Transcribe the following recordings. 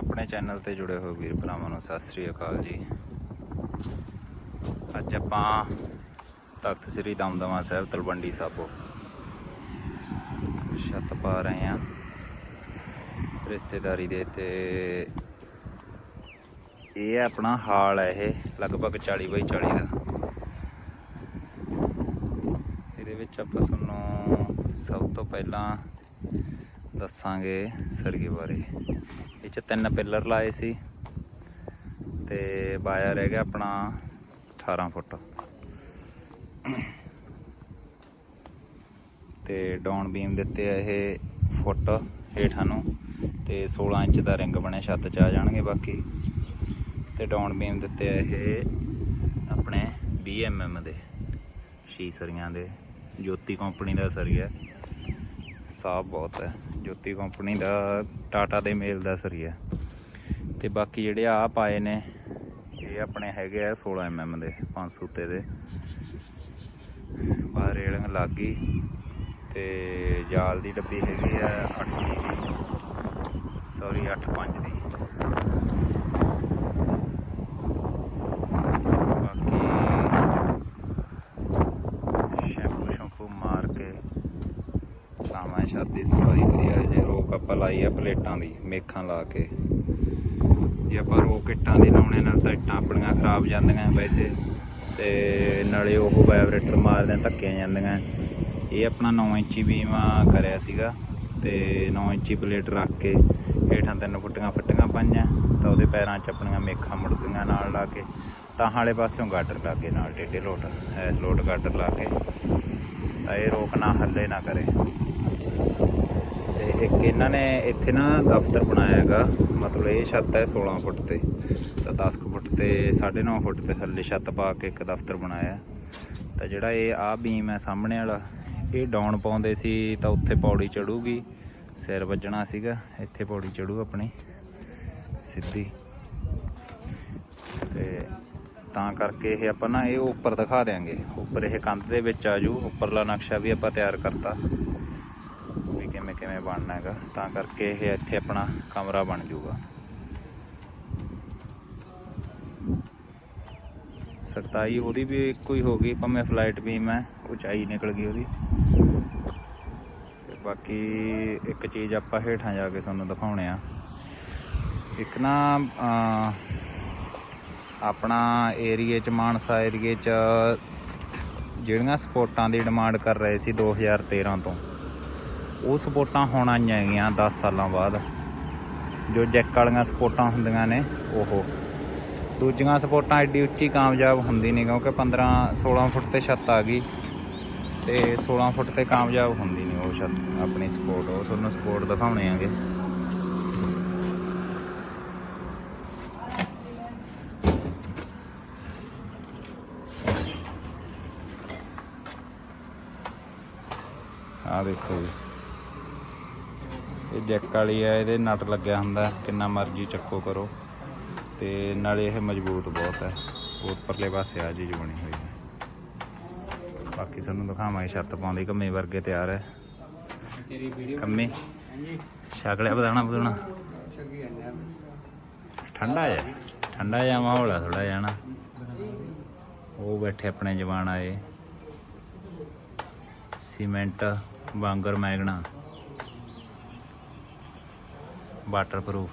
ਆਪਣੇ ਚੈਨਲ ਤੇ ਜੁੜੇ ਹੋਏ ਵੀਰ ਭਰਾਵਾਂ ਨੂੰ ਸਤਿ ਸ੍ਰੀ ਅਕਾਲ ਜੀ। ਅੱਜ ਆਪਾਂ ਤਖਤ ਸ੍ਰੀ ਦਮਦਮਾ ਸਾਹਿਬ ਤਲਵੰਡੀ ਸਾਬੋ ਛੱਤ ਪਾ ਰਹੇ ਹਾਂ। ਰਿਸ਼ਤੇਦਾਰੀ ਦੇ ਤੇ ਇਹ ਹੈ ਆਪਣਾ ਹਾਲ ਹੈ ਇਹ, ਲਗਭਗ 40 ਬਾਈ 40 ਦਾ। ਇਹਦੇ ਵਿੱਚ ਆਪਾਂ ਤੁਹਾਨੂੰ ਸਭ ਤੋਂ ਪਹਿਲਾਂ ਦੱਸਾਂਗੇ ਸਰਗੇ ਬਾਰੇ। ਇਹ ਚ ਤਿੰਨ ਪਿੱਲਰ ਲਾਏ ਸੀ ਤੇ ਬਾਇਆ ਰਹਿ ਗਿਆ ਆਪਣਾ 18 ਫੁੱਟ। ਤੇ ਡਾਊਨ ਬੀਮ ਦਿੱਤੇ ਆ ਇਹ ਫੁੱਟ ਹੇਠਾਂ ਨੂੰ ਤੇ 16 ਇੰਚ ਦਾ ਰਿੰਗ ਬਣਿਆ ਛੱਤ 'ਚ ਆ ਜਾਣਗੇ ਬਾਕੀ। ਤੇ ਡਾਊਨ ਬੀਮ ਦਿੱਤੇ ਆ ਇਹ ਆਪਣੇ 20 mm ਦੇ ਛੀ ਸਰੀਆਂ ਦੇ, ਜੋਤੀ ਕੰਪਨੀ ਦਾ ਸਰੀਆ। ਸਾਫ਼ ਬਹੁਤ ਹੈ। ਜੋਤੀ ਕੰਪਨੀ ਦਾ ਟਾਟਾ ਦੇ ਮੇਲ ਦਾ ਸਰੀਆ ਤੇ ਬਾਕੀ ਜਿਹੜੇ ਆ ਪਾਏ ਨੇ, ਇਹ ਆਪਣੇ ਹੈਗੇ ਆ 16 mm ਦੇ 5 ਸੂਤੇ ਦੇ। ਬਾਹਰ ਰੇਲਿੰਗ ਲੱਗ ਗਈ ਤੇ ਜਾਲ ਦੀ ਡੱਬੀ ਹੈਗੀ ਆ 8 ਦੀ। ਸੌਰੀ 8 5 ਦੀ ਬਾਕੀ ਸ਼ੈਂਪੂ ਸ਼ੈਂਪੂ ਮਾਰ ਕੇ ਲਾਵਾਂ ਛਾਤੀ ਸਫ਼ਾਈ ਵਧੀਆ ਜੇ ਰੋਕ ਆਪਾਂ ਲਾਈ ਆ ਪਲੇਟਾਂ ਦੀ, ਮੇਖਾਂ ਲਾ ਕੇ। ਜੇ ਆਪਾਂ ਰੋਕ ਇੱਟਾਂ ਦੀ ਲਾਉਣੇ ਨਾਲ ਤਾਂ ਇੱਟਾਂ ਆਪਣੀਆਂ ਖਰਾਬ ਜਾਂਦੀਆਂ ਵੈਸੇ। ਤੇ ਨਾਲੇ ਉਹ ਵਾਈਬ੍ਰੇਟਰ ਮਾਰਦੇ ਧੱਕੀਆਂ ਜਾਂਦੀਆਂ ਇਹ ਆਪਣਾ 9 ਇੰਚੀ ਬੀਮਾ ਕਰਿਆ ਸੀਗਾ ਤੇ 9 ਇੰਚੀ ਪਲੇਟ ਰੱਖ ਕੇ ਹੇਠਾਂ ਤਿੰਨ ਫੁੱਟੀਆਂ ਫੱਟੀਆਂ ਪਾਈਆਂ, ਤਾਂ ਉਹਦੇ ਪੈਰਾਂ 'ਚ ਆਪਣੀਆਂ ਮੇਖਾਂ ਮੁੜਦੀਆਂ ਨਾਲ ਲਾ ਕੇ। ਤਾਂ ਹਾਲੇ ਪਾਸਿਓਂ ਗਾਡਰ ਲਾ ਕੇ ਨਾਲ, ਟੇਢੇ ਲੋਟ ਐਸ ਲੋਟ ਗਾਡਰ ਲਾ ਕੇ। ਤਾਂ ਇਹ ਰੋਕ ਨਾ, ਹੱਲੇ ਨਾ ਕਰੇ। ਇੱਕ ਇਹਨਾਂ ਨੇ ਇੱਥੇ ਨਾ ਦਫ਼ਤਰ ਬਣਾਇਆ ਹੈਗਾ, ਮਤਲਬ ਇਹ ਛੱਤ ਹੈ 16 ਫੁੱਟ ਤੇ, ਤਾਂ 10 ਕੁ ਫੁੱਟ ਤੇ 9.5 ਫੁੱਟ ਤੇ ਥੱਲੇ ਛੱਤ ਪਾ ਕੇ ਇੱਕ ਦਫ਼ਤਰ ਬਣਾਇਆ। ਤਾਂ ਜਿਹੜਾ ਇਹ ਆ ਬੀਮ ਹੈ ਸਾਹਮਣੇ ਵਾਲਾ, ਇਹ ਡਾਊਨ ਪਾਉਂਦੇ ਸੀ ਤਾਂ ਉੱਥੇ ਪੌੜੀ ਚੜੂਗੀ, ਸਿਰ ਵੱਜਣਾ ਸੀਗਾ, ਇੱਥੇ ਪੌੜੀ ਚੜੂ ਆਪਣੀ, ਸਿੱਧੀ। ਤੇ ਤਾਂ ਕਰਕੇ ਇਹ ਆਪਾਂ ਨਾ ਇਹ ਉੱਪਰ ਦਿਖਾ ਦੇਾਂਗੇ ਉੱਪਰ ਇਹ ਕੰਧ ਦੇ ਵਿੱਚ ਆ ਜੂ, ਉੱਪਰਲਾ ਨਕਸ਼ਾ ਵੀ ਆਪਾਂ ਤਿਆਰ ਕਰਤਾ। ਕਿਵੇਂ ਬਣਨਾ ਹੈਗਾ, ਤਾਂ ਕਰਕੇ ਇਹ ਇੱਥੇ ਆਪਣਾ ਕਮਰਾ ਬਣ ਜਾਊਗਾ। ਸਖਤਾਈ ਉਹਦੀ ਵੀ ਇੱਕੋ ਹੀ ਹੋ ਗਈ, ਭਾਵੇਂ ਫਲਾਈਟ ਬੀਮ ਹੈ, ਉਚਾਈ ਨਿਕਲ ਗਈ ਉਹਦੀ। ਬਾਕੀ ਇੱਕ ਚੀਜ਼ ਆਪਾਂ ਹੇਠਾਂ ਜਾ ਕੇ ਤੁਹਾਨੂੰ ਦਿਖਾਉਣੇ ਆ। ਇੱਕ ਨਾ ਆਪਣਾ ਏਰੀਏ ਚ, ਮਾਨਸਾ ਏਰੀਏ ਚ, ਜਿਹੜੀਆਂ ਸਪੋਰਟਾਂ ਦੀ ਡਿਮਾਂਡ ਕਰ ਰਹੇ ਸੀ 2013 ਤੋਂ ਉਹ ਸਪੋਰਟਾਂ ਹੁਣ ਆਈਆਂ ਹੈਗੀਆਂ 10 ਸਾਲਾਂ ਬਾਅਦ। ਜੋ ਜੈਕ ਵਾਲੀਆਂ ਸਪੋਰਟਾਂ ਹੁੰਦੀਆਂ ਨੇ, ਉਹ। ਦੂਜੀਆਂ ਸਪੋਰਟਾਂ ਐਡੀ ਉੱਚੀ ਕਾਮਯਾਬ ਹੁੰਦੀ ਨਹੀਂ, ਕਿਉਂਕਿ 15 16 ਫੁੱਟ ਤੇ ਛੱਤ ਆ ਗਈ ਤੇ 16 ਫੁੱਟ ਤੇ ਕਾਮਯਾਬ ਹੁੰਦੀ ਨਹੀਂ ਉਹ ਛੱਤ, ਆਪਣੀ ਸਪੋਰਟ। ਉਹ ਤੁਹਾਨੂੰ ਸਪੋਰਟ ਦਿਖਾਉਣੇ ਆਂਗੇ ਆ ਦੇਖੋ ਜੀ। ਇਹ ਜੈਕ ਵਾਲੀ ਹੈ ਇਹਦੇ ਨਟ ਲੱਗਿਆ ਹੁੰਦਾ, ਕਿੰਨਾ ਮਰਜ਼ੀ ਚੱਕੋ ਕਰੋ। ਤੇ ਨਾਲੇ ਇਹ ਮਜ਼ਬੂਤ ਬਹੁਤ ਹੈ, ਉਹ ਉੱਪਰਲੇ ਪਾਸੇ ਆ ਜੀ ਬਣੀ ਹੋਈ ਹੈ। ਬਾਕੀ ਤੁਹਾਨੂੰ ਦਿਖਾਵਾਂਗੇ, ਛੱਤ ਪਾਉਂਦੀ ਕੰਮੇ ਵਰਗੇ ਤਿਆਰ ਹੈ। ਕੰਮੇ ਛਕਲਿਆ ਬਦਾਣਾ ਬਦਾਣਾ ਠੰਡਾ ਹੈ ਠੰਡਾ ਜਿਹਾ ਮਾਹੌਲ ਆ ਥੋੜਾ ਜਿਹਾ ਨਾ। ਉਹ ਬੈਠੇ ਆਪਣੇ ਜਵਾਨ ਆਏ। ਸੀਮੈਂਟ ਵਾਂਗਰ ਮੈਗਣਾ। ਵਾਟਰਪ੍ਰੂਫ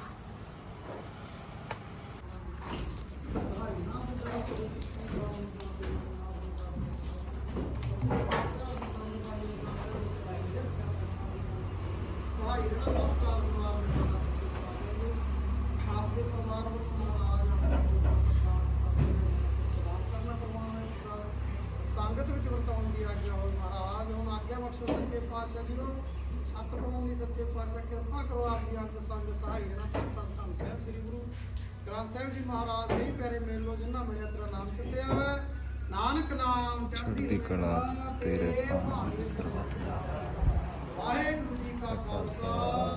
ਸੰਗਤ ਵਿੱਚ ਵਰਤਾਉਣ ਦੀ ਆਗਿਆ ਹੋਈ। ਮਹਾਰਾਜ, ਹੁਣ ਆਗਿਆ ਬਖਸ਼ੋ ਸੱਚੇ ਪਾਤਸ਼ਾਹ ਜੀ ਨੂੰ ਸੱਤ ਦੀ ਸੱਚੇ ਪਾਤਸ਼ਾਹ ਕਿਰਪਾ ਕਰੋ ਆਪ ਜੀ ਅੰਗ ਸੰਗ ਸਹਾਈ ਨਾ ਧੰਨ ਧੰਨ ਸਾਹਿਬ ਸ੍ਰੀ ਗੁਰੂ ਗ੍ਰੰਥ ਸਾਹਿਬ ਜੀ ਮਹਾਰਾਜ ਦੇ ਪਿਆਰੇ ਮੇਲੋ ਜਿਨ੍ਹਾਂ ਮਿਲਿਆ ਤੇਰਾ ਨਾਮ ਚਿੱਤਿਆ ਹੈ ਨਾਨਕ ਨਾਮ ਚੜ੍ਹਦੀ ਕਲਾ ਤੇਰੇ ਭਾਣੇ ਵਾਹਿਗੁਰੂ ਜੀ ਕਾ ਖਾਲਸਾ,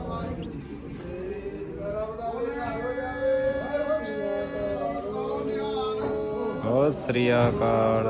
ਵਾਹਿਗੁਰੂ ਜੀ ਕੀ ਫਤਿਹ। ਬਹੁਤ ਸ੍ਰੀ ਅਕਾਲ।